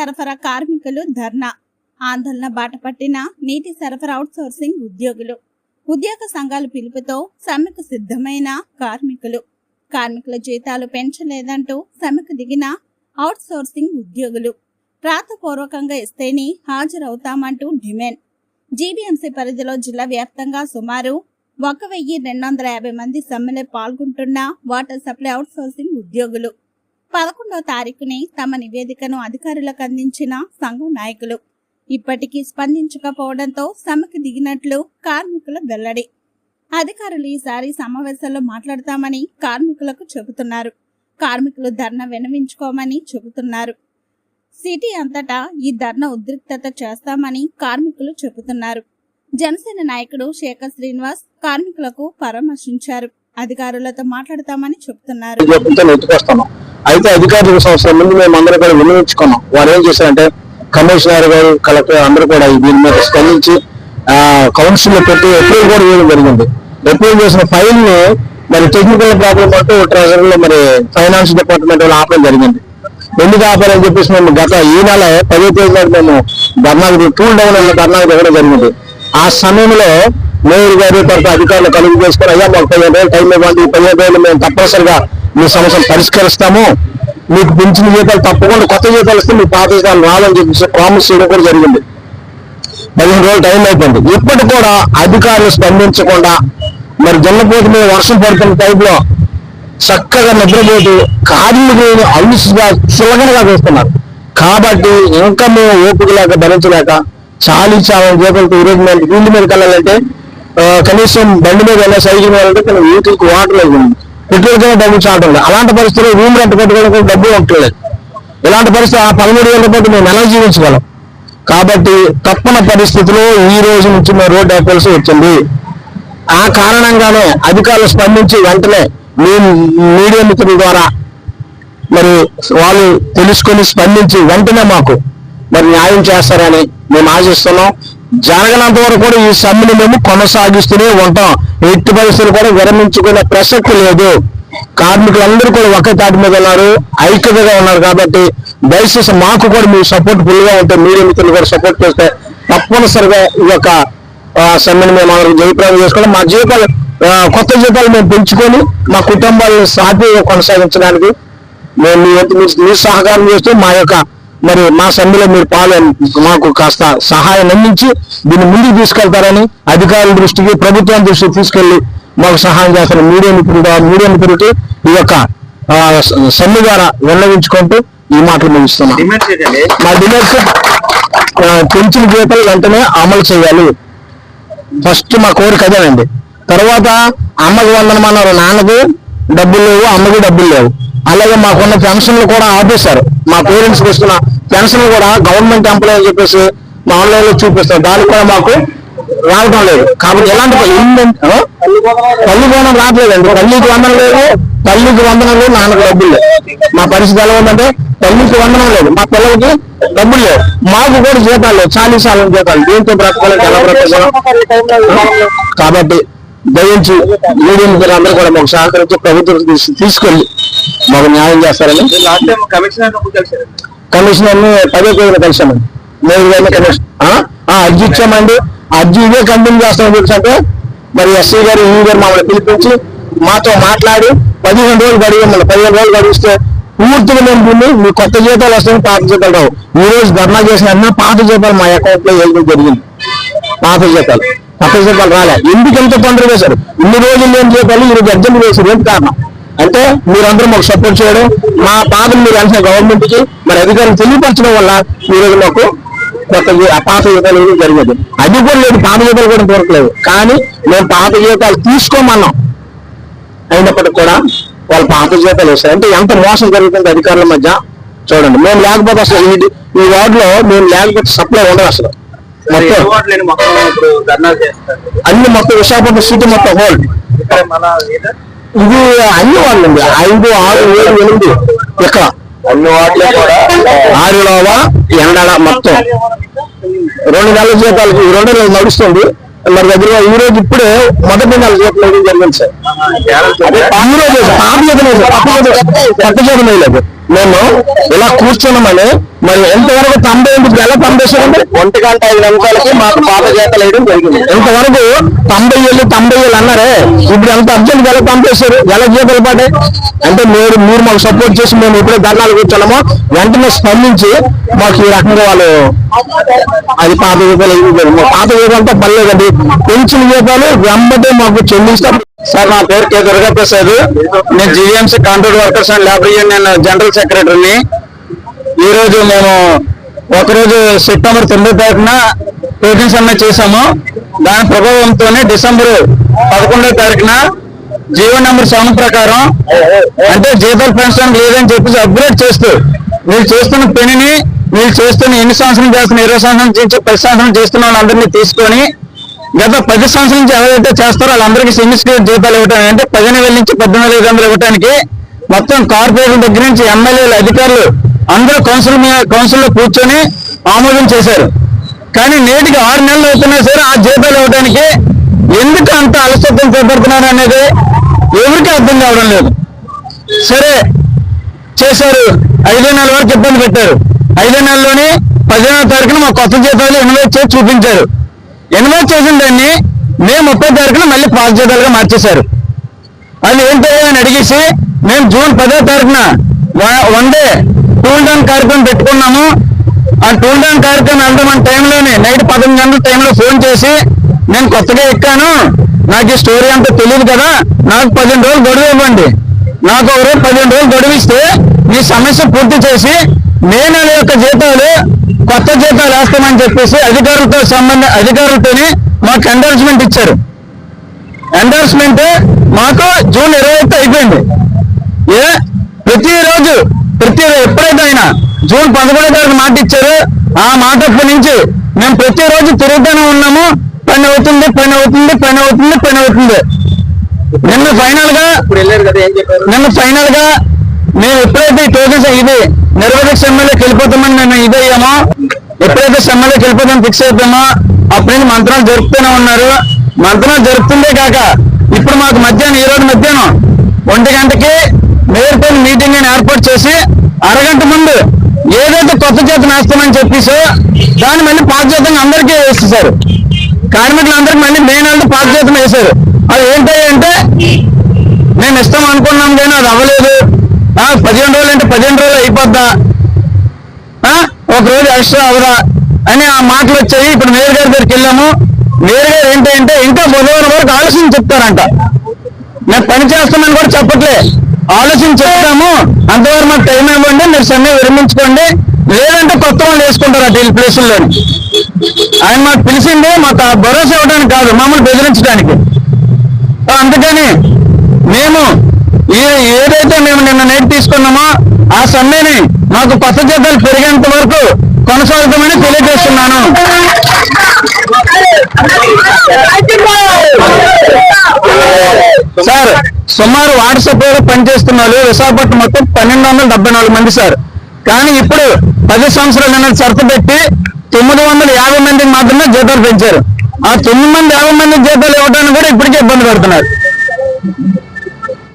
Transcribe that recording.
సరఫరా కార్మికులు ధర్నా. ఆందోళన బాటపట్టిన నీటి సరఫరా అవుట్సోర్సింగ్ ఉద్యోగులు. ఉద్యోగ సంఘాల పిలుపుతో సమ్మెకు సిద్ధమైన కార్మికులు. కార్మికుల జీతాలు పెంచలేదంటూ సమ్మెకు దిగిన అవుట్సోర్సింగ్ ఉద్యోగులు. రాతపూర్వకంగా ఇస్తేనే హాజరవుతామంటూ డిమాండ్. జీబీఎంసీ పరిధిలో జిల్లా వ్యాప్తంగా సుమారు ఒక వెయ్యి రెండు వందల యాభై మంది సమ్మెలో పాల్గొంటున్న వాటర్ సప్లై అవుట్సోర్సింగ్ ఉద్యోగులు. పదకొండవ తారీఖుని తమ నివేదికను అధికారులకు అందించిన సంఘం నాయకులు. ఇప్పటికీ స్పందించకపోవడంతో సమ్మెకు దిగినట్లు కార్మికుల వెల్లడి. అధికారులు ఈసారి సమావేశంలో మాట్లాడతామని కార్మికులకు చెబుతున్నారు. కార్మికులు ధర్నా వినవించుకోమని చెబుతున్నారు. సిటీ అంతటా ఈ ధర్నా ఉద్రిక్తత చేస్తామని కార్మికులు చెబుతున్నారు. జనసేన నాయకుడు శేఖర్ శ్రీనివాస్ కార్మికులకు పరామర్శించారు. అధికారులతో మాట్లాడతామని చెప్తున్నారు. అయితే అధికారులకు సంవత్సరం ముందు మేము అందరూ కూడా వినియోగించుకున్నాం వారు ఏం చేశారంటే కమిషనర్ గారు కలెక్టర్ అందరూ కూడా దీని మీద స్పందించి ఆ కౌన్సిల్లో పెట్టి అప్రూవ్ కూడా చేయడం జరిగింది. అప్రూవ్ చేసిన ఫైల్ని మరి టెక్నికల్ ప్రాబ్లం అంటూ ట్రెజరీలో మరి ఫైనాన్స్ డిపార్ట్మెంట్ వాళ్ళు ఆపడం జరిగింది. ఎందుకు ఆపాలని చెప్పేసి మేము గత ఈ నెల పదో తేదీ మేము ధర్నాకు టూల్ డౌన్ అన్న ధర్నాకు ఇవ్వడం జరిగింది. ఆ సమయంలో మేయర్ గారు తర్వాత అధికారులు కలిగి చేసుకుని అయ్యా మాకు పదిహేను రోజులు టైం ఇవ్వండి పదిహేను రోజులు మేము తప్పనిసరిగా మీ సమస్యలు పరిష్కరిస్తాము. మీకు పెంచిన జీతాలు తప్పకుండా కొత్త జీతాలు ఇస్తే మీ పాత జీతాలు రావాలని చెప్పేసి ప్రామిస్ చేయడం కూడా జరిగింది. పదిహేను రోజులు టైం అయిపోయింది. ఇప్పటి కూడా అధికారులు స్పందించకుండా మరి జల్లపోటు మీద వర్షం పడుతున్న టైంలో చక్కగా నిద్రపోతూ కార్మికులను అలుసుగా సులగనగా వేస్తున్నారు కాబట్టి ఇంకా మేము ఓపిక లేక భరించలేక చాలీ చాలా జీతంతో ఈరోజు మేము వీళ్ళ మీదకి వెళ్ళాలంటే కనీసం బండి మీద వెళ్ళే సైకిల్ మీద వెళ్ళాలంటే వీటికి వాటర్ లేదు. పెట్రోల్ కింద డబ్బులు చాటం అలాంటి పరిస్థితుల్లో రూమ్ రెంట్ కట్టుకోవడం కూడా డబ్బు ఉండట్లేదు ఇలాంటి పరిస్థితి ఆ పదమూడు వేల రూపాయలు మేము ఎలా జీవించగలం? కాబట్టి తప్పని పరిస్థితిలో ఈ రోజు నుంచి మేము రోడ్డు ఎక్కాల్సి వచ్చింది. ఆ కారణంగానే అధికారులు స్పందించి వెంటనే మీ మీడియా మిత్రుల ద్వారా మరి వాళ్ళు తెలుసుకొని స్పందించి వెంటనే మాకు మరి న్యాయం చేస్తారని మేము ఆశిస్తున్నాం. జరగనంత వరకు కూడా ఈ సమ్మెను మేము కొనసాగిస్తూనే ఉంటాం. ఎట్టి పరిస్థితులు కూడా విరమించుకునే ప్రసక్తి లేదు. కార్మికులందరూ కూడా ఒకే తాటి మీద ఉన్నారు ఐక్యతగా ఉన్నారు కాబట్టి దయచేసి మాకు కూడా మీ సపోర్ట్ ఫుల్గా ఉంటే మీడియా మిత్రులు కూడా సపోర్ట్ చేస్తే తప్పనిసరిగా ఈ యొక్క సమ్మెను మేము అందరికి జయప్రదం చేసుకోవడం. మా జీవితాలు కొత్త జీతాలు మేము పెంచుకొని మా కుటుంబాలను సాధ్యంగా కొనసాగించడానికి మేము మీ సహకారం చేస్తూ మా యొక్క మరి మా సమ్మెలో మీరు పాలు మాకు కాస్త సహాయం అందించి దీన్ని ముందుకు తీసుకెళ్తారని అధికారుల దృష్టికి ప్రభుత్వం దృష్టికి తీసుకెళ్ళి మాకు సహాయం చేస్తారు. మీడియా మిత్రుడు మీడియా మిత్రుడికి ఈ యొక్క సమ్మె ద్వారా విన్నవించుకుంటూ ఈ మాటలు ముగిస్తున్నాం. మా డిమాండ్స్ పెంచిన జీతాలు వెంటనే అమలు చేయాలి. ఫస్ట్ మా కోరిక అదేనండి తర్వాత అమ్మకి వందనమన్నారు నాన్నకు. డబ్బులు లేవు అమ్మకి డబ్బులు లేవు. అలాగే మాకున్న పెన్షన్లు కూడా ఆపేశారు. మా పేరెంట్స్కి వస్తున్న పెన్షన్లు కూడా గవర్నమెంట్ ఎంప్లాయీ అని చెప్పేసి మా ఆన్లైన్లో చూపిస్తారు. దానికి కూడా మాకు రావడం లేదు. కాబట్టి ఎలాంటి? తల్లి బోనం రావట్లేదండి. తల్లికి వందనం లేదు తల్లికి వందనం లేదు నాన్నకు డబ్బులు లేవు. మా పరిస్థితి ఎలా ఉందంటే తల్లికి వందనం లేదు మా పిల్లలకి డబ్బులు లేవు. మాకు కూడా జీతాలు లేవు చాలీస్ సార్లు జీతాలు. దీంతో బ్రతకాలంటే ఎలా బ్రతకాలి? కాబట్టి దయించి మీడియం అందరూ కూడా మాకు సహకరించి ప్రభుత్వం తీసు- తీసుకెళ్ళి మాకు న్యాయం చేస్తారని. కమిషనర్ని పదే తేదీన కలిసామండి మేము ఇవన్నీ కమిషన్ అర్జీ ఇచ్చామండి. అర్జీ ఇదే కంటిన్యూ చేస్తామని చెప్పి మరి ఎస్సీ గారు ఈ గారు మమ్మల్ని పిలిపించి మాతో మాట్లాడి పదిహేను రోజులు గడియమని పదిహేను రోజులు గడిస్తే పూర్తిగా మేము దీన్ని మీ కొత్త జీతాలు వస్తాయి పాత జీతాలు రావు. ఈ రోజు ధర్నా చేసిన అన్న పాత జీతాలు మా అకౌంట్లో వేయడం జరిగింది. పాత జీతాలు. కొత్త జీతాలు రాలే. ఎందుకు ఎంత తొందర వేశారు ఇన్ని రోజులు లేని జీతాలు ఈ రోజు అర్జెంట్ వేశారు ఏంటి కారణం? అంటే మీరందరూ మాకు సపోర్ట్ చేయడం మా బాధలు మీరు వెంటనే గవర్నమెంట్కి మరి అధికారులు తెలియపరచడం వల్ల ఈ రోజు మాకు కొత్త ఆ పాత జీతాలు జరిగేది. అది కూడా లేదు పాత జీతాలు కూడా దొరకలేదు. కానీ మేము పాత జీతాలు తీసుకోమన్నాం. అయినప్పటికీ కూడా వాళ్ళు పాత జీతాలు వేస్తారు అంటే ఎంత మోసం జరుగుతుంది అధికారుల మధ్య చూడండి. మేము లేకపోతే అసలు ఈ ఈ వార్డులో మేము లేకపోతే సప్లై ఉండదు అసలు. అన్ని మొత్తం విశాఖపట్నం సిటీ మొత్తం హోల్. ఇది అన్ని వాళ్ళు అండి ఐదు ఆరు ఏడు ఎనిమిది. ఇక్కడ. అన్ని వాటిలో కూడా ఆరులోవ ఎండల మొత్తం. రెండు నెలల జీతాలు ఈ రెండు నెలలు నడుస్తుంది. మరి దగ్గర ఈ రోజు ఇప్పుడే మొదటి నెల జీతం జరిగింది సార్? ఈ రోజు పాత జీతం లేదు, కొత్త జీతం మేము ఇలా కూర్చున్నామని మరి ఎంతవరకు తొంభై ఎనిమిది ఎలా పంపేశారండి ఒంటి గంట ఐదు నిమిషాలకి మాకు పాత జీతాలు వేయడం జరిగింది. ఇంతవరకు తొంభై ఏళ్ళు తొంభై ఏళ్ళు అన్నారే? ఇప్పుడు ఎంత అర్జెంట్ ఎలా పంపేశారు? ఎలా జీతాలు పడ్డాయి? అంటే మీరు మీరు మాకు సపోర్ట్ చేసి మేము ఎప్పుడే ధర్నాలు కూర్చున్నామో. వెంటనే స్పందించి మాకు ఈ రకంగా వాళ్ళు అది పాత జీతాలు పాత జీతాలతో పర్లేదండి. పెంచిన జీతాలు వెంబడే మాకు చెల్లిస్తాం. సార్ నా పేరు కె దుర్గాప్రసాద్. నేను GVMC contract workers and labour union general సెక్రటరీని. ఈరోజు మేము ఒకరోజు సెప్టెంబర్ తొమ్మిదో తారీఖున టోకెన్ సమ్మె చేశాము. దాని ప్రభావంతోనే డిసెంబర్ పదకొండో తారీఖున జీవో నెంబర్ సెవెన్ ప్రకారం అంటే జీతాలు పెన్షన్ లేదని చెప్పేసి అప్గ్రేడ్ చేస్తూ మీరు చేస్తున్న పనిని మీరు చేస్తున్న ఎన్ని సంవత్సరం చేస్తున్న ఇరవై సంవత్సరం చేసి పది సంవత్సరం చేస్తున్న వాళ్ళందరినీ తీసుకొని గత పది సంవత్సరాల నుంచి ఎవరైతే చేస్తారో వాళ్ళందరికీ సెమిస్టర్ జీతాలు ఇవ్వటం అంటే పదిహేను వేల నుంచి పద్దెనిమిది ఐదు వందలు ఇవ్వడానికి మొత్తం కార్పొరేషన్ దగ్గర నుంచి ఎమ్మెల్యేలు అధికారులు అందరూ కౌన్సిల్ మీద- కౌన్సిల్లో కూర్చొని ఆమోదం చేశారు. కానీ నేటికి ఆరు నెలలు అవుతున్నా సరే ఆ జీతాలు ఇవ్వడానికి ఎందుకు అంత అలసత్వం చేపడుతున్నారు అనేది ఎవరికి అర్థం కావడం లేదు. సరే చేశారు. ఐదో నెలల వరకు ఇబ్బంది పెట్టారు. ఐదో నెలలోనే పదిహేనో తారీఖున మా కొత్త జీతాలు ఇన్వైట్ చేసి చూపించారు. ఇన్వైట్ చేసిన దాన్ని మే ముప్పై తారీఖున మళ్ళీ పాత జీతాలుగా మార్చేశారు. అది ఏంటో అని అడిగేసి మేము జూన్ పదో తారీఖున వన్ డే టూల్ డౌన్ కార్యక్రమం పెట్టుకున్నాము. ఆ టూల్ డౌన్ కార్యక్రమం వెళ్దామన్న టైంలోనే నైట్ పదకొండు గంటల టైంలో ఫోన్ చేసి నేను కొత్తగా ఎక్కాను. నాకు ఈ స్టోరీ అంతా తెలియదు కదా. నాకు పదిహేను రోజులు గడువు ఇవ్వండి. నాకు ఒక రోజు పదిహేను రోజులు గడువు ఇస్తే మీ సమస్య పూర్తి చేసి మే నెల యొక్క జీతాలు కొత్త జీతాలు వేస్తామని చెప్పేసి అధికారులతో సంబంధ అధికారులతోని మాకు ఎండార్స్మెంట్ ఇచ్చారు. ఎండార్స్మెంట్ మాకు జూన్ ఇరవై అయిపోయింది. ఏ? ప్రతిరోజు ప్రతి ఎప్పుడైతే ఆయన జూన్ పదకొండో తారీఖు మాట ఇచ్చారు ఆ మాట నుంచి మేము ప్రతిరోజు తిరుగుతూనే ఉన్నాము. పని అవుతుంది పని అవుతుంది పని అవుతుంది పని అవుతుంది. నిన్న ఫైనల్గా ఇప్పుడు వెళ్ళారు కదా ఏం చెప్పారు? నిన్న ఫైనల్గా మేము ఎప్పుడైతే ఈ టోకెన్స్ ఇది నిర్వాహక సమ్మెలోకి వెళ్ళిపోతామని మేము ఇదయ్యామో ఎప్పుడైతే సమ్మెలోకి వెళ్ళిపోతామని ఫిక్స్ అయిపోయామో అప్పటి నుంచి మంత్రాలు జరుపుతూనే ఉన్నారు. మంత్రాలు జరుపుతుందే కాక ఇప్పుడు మాకు మధ్యాహ్నం ఈ రోజు మధ్యాహ్నం ఒంటి గంటకి మేయర్తో మీటింగ్ అని ఏర్పాటు చేసి అరగంట ముందు ఏదైతే కొత్త చేత వేస్తామని చెప్పేసి దాన్ని మళ్ళీ పాత చేతం అందరికీ వేసేసారు కార్మికులందరికీ మళ్ళీ మే నెలతో పాత చేతం వేశారు. అది ఏంటంటే మేము ఇస్తాం అనుకున్నాం కానీ అది అవ్వలేదు. పదిహేను రోజులు అంటే పదిహేను రోజులు అయిపోద్దా? ఒక రోజు ఎక్స్ట్రా అవదా? అని ఆ మాటలు వచ్చాయి. ఇప్పుడు మేయర్ గారి దగ్గరికి వెళ్ళాము. మేయర్ గారు ఏంటంటే ఇంకా బుధవారం వరకు ఆలోచన చెప్తారంట. మేము పని చేస్తామని కూడా చెప్పట్లే. ఆలోచన చెప్తాము. అంతవరకు మాకు టైం ఇవ్వండి మీరు సమ్మె విరమించుకోండి. లేదంటే కొత్త వాళ్ళు వేసుకుంటారట వీళ్ళ ప్లేసుల్లోని. ఆయన మాకు పిలిచింది మాకు ఆ భరోసా ఇవ్వడానికి కాదు మమ్మల్ని బెదిరించడానికి. అందుకని మేము ఏదైతే మేము నిన్న నేటి తీసుకున్నామో ఆ సమ్మెని మాకు కొత్త జీతాలు పెరిగేంత వరకు కొనసాగుతామని తెలియజేస్తున్నాను. సార్ సుమారు వాట్సాప్లో పనిచేస్తున్న వాళ్ళు విశాఖపట్నం మొత్తం పన్నెండు వందల డెబ్బై నాలుగు మంది సార్. కానీ ఇప్పుడు పది సంవత్సరాలు నిన్న షరతు పెట్టి తొమ్మిది వందల యాభై మందికి మాత్రమే జీతాలు పెంచారు. ఆ తొమ్మిది మంది యాభై మంది జీతాలు ఇవ్వడానికి కూడా ఇప్పటికే ఇబ్బంది పడుతున్నారు.